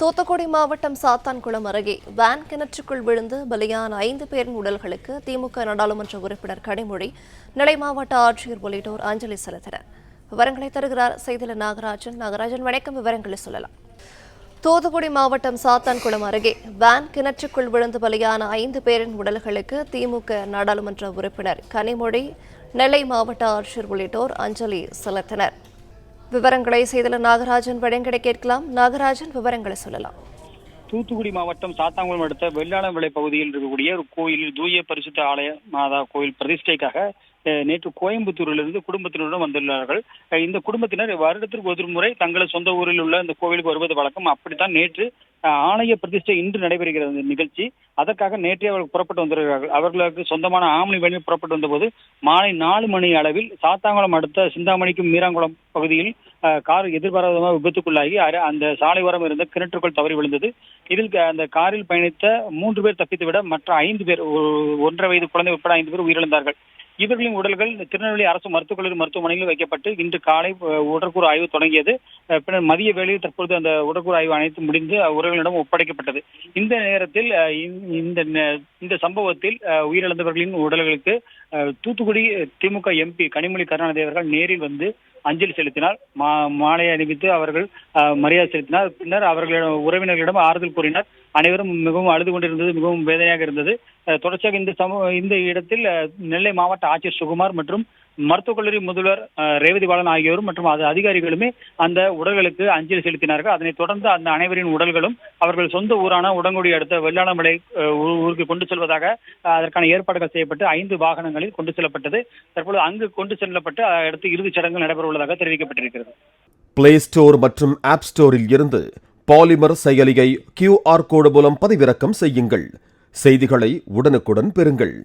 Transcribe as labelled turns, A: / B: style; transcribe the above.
A: தூத்துக்குடி மாவட்டம் சாத்தான்குளம் அருகே வேன் கிணற்றுக்குள் விழுந்து பலியான ஐந்து பேரின் உடல்களுக்கு திமுக நாடாளுமன்ற உறுப்பினர் கனிமொழி நிலை மாவட்ட ஆட்சியர் உள்ளிட்டோர் அஞ்சலி செலுத்தினர். விவரங்களை தருகிறார் செய்தில நாகராஜன். நாகராஜன் வணக்கம். விவரங்களை சொல்லலாம். தூத்துக்குடி மாவட்டம் சாத்தான்குளம் அருகே வேன் கிணற்றுக்குள் விழுந்து பலியான ஐந்து பேரின் உடல்களுக்கு திமுக நாடாளுமன்ற உறுப்பினர் கனிமொழி நெல்லை மாவட்ட ஆட்சியர் உள்ளிட்டோர் அஞ்சலி செலுத்தினர். விவரங்களை செய்தில நாகராஜன் வழங்கிட கேட்கலாம். நாகராஜன் விவரங்களை சொல்லலாம்.
B: தூத்துக்குடி மாவட்டம் சாத்தாங்குளம் அடுத்த வெள்ளாளம்விளை பகுதியில் இருக்கக்கூடிய ஒரு கோயில் தூய பரிசுத்த ஆலய மாதா கோயில் பிரதிஷ்டைக்காக நேற்று கோயம்புத்தூரிலிருந்து குடும்பத்தினருடன் வந்துள்ளார்கள். இந்த குடும்பத்தினர் வருடத்திற்கு ஒரு முறை தங்களது சொந்த ஊரில் உள்ள இந்த கோவிலுக்கு வருவது வழக்கம். அப்படித்தான் நேற்று ஆணைய ஆலய பிரதிஷ்டை இன்று நடைபெறுகிறது இந்த நிகழ்ச்சி. அதற்காக நேற்றே அவர்கள் புறப்பட்டு வந்திருக்கிறார்கள். அவர்களுக்கு சொந்தமான ஆம்னி வழி புறப்பட்டு வந்தபோது மாலை நாலு மணி அளவில் சாத்தாங்குளம் அடுத்த சிந்தாமணிக்கும் மீராங்குளம் பகுதியில் கார் எதிர்பாராதமாக விபத்துக்குள்ளாகி அந்த சாலை ஓரம் இருந்த கிணற்றுக்குள் தவறி விழுந்தது. இதில் க- அந்த காரில் பயணித்த மூன்று பேர் தப்பித்துவிட மற்ற ஐந்து பேர் ஒன்றரை வயது குழந்தை உட்பட ஐந்து பேர் உயிரிழந்தார்கள். இவர்களின் உடல்கள் திருநெல்வேலி அரசு மருத்துவக் கல்லூரி மருத்துவமனையில் வைக்கப்பட்டு இன்று காலை உடற்கூறு ஆய்வு தொடங்கியது. பின்னர் மதிய வேளையில் தற்பொழுது அந்த உடற்கூறு ஆய்வு அனைத்து முடிந்து உறவினரிடம் ஒப்படைக்கப்பட்டது. இந்த நேரத்தில் அஹ், இந்த- இந்த இந்த சம்பவத்தில் அஹ், உயிரிழந்தவர்களின் உடல்களுக்கு தூத்துக்குடி திமுக எம்பி கனிமொழி கருணாநிதி அவர்கள் நேரில் வந்து அஞ்சலி செலுத்தினார். மா மாலை அணிவித்து அவர்கள் அஹ், மரியாதை செலுத்தினார். பின்னர் அவர்களிடம் உறவினர்களிடம் ஆறுதல் கூறினார். அனைவரும் மிகவும் அழுது கொண்டிருந்தது மிகவும் வேதனையாக இருந்தது. தொடர்ச்சியாக இந்த சமூக இந்த இடத்தில் நெல்லை மாவட்ட ஆட்சியர் சுகுமார் மற்றும் மருத்துவக் கல்லூரி முதல்வர் ரேவதி பாலன் ஆகியோரும் மற்றும் அது அதிகாரிகளுமே அந்த உடல்களுக்கு அஞ்சலி செலுத்தினார்கள். அதனைத் தொடர்ந்து அந்த அனைவரின் உடல்களும் அவர்கள் சொந்த ஊரான உடங்குடி அடுத்த வெள்ளாளமலை ஊருக்கு கொண்டு செல்வதாக அதற்கான ஏற்பாடுகள் செய்யப்பட்டு ஐந்து வாகனங்களில் கொண்டு செல்லப்பட்டது. தற்போது அங்கு கொண்டு செல்லப்பட்டு அடுத்து இறுதிச் சடங்குகள் நடைபெற உள்ளதாக தெரிவிக்கப்பட்டிருக்கிறது.
C: பிளே ஸ்டோர் மற்றும் ஆப் ஸ்டோரில் இருந்து பாலிமர் செயலியை கியூஆர் கோடு மூலம் பதிவிறக்கம் செய்யுங்கள். செய்திகளை உடனுக்குடன் பெறுங்கள்.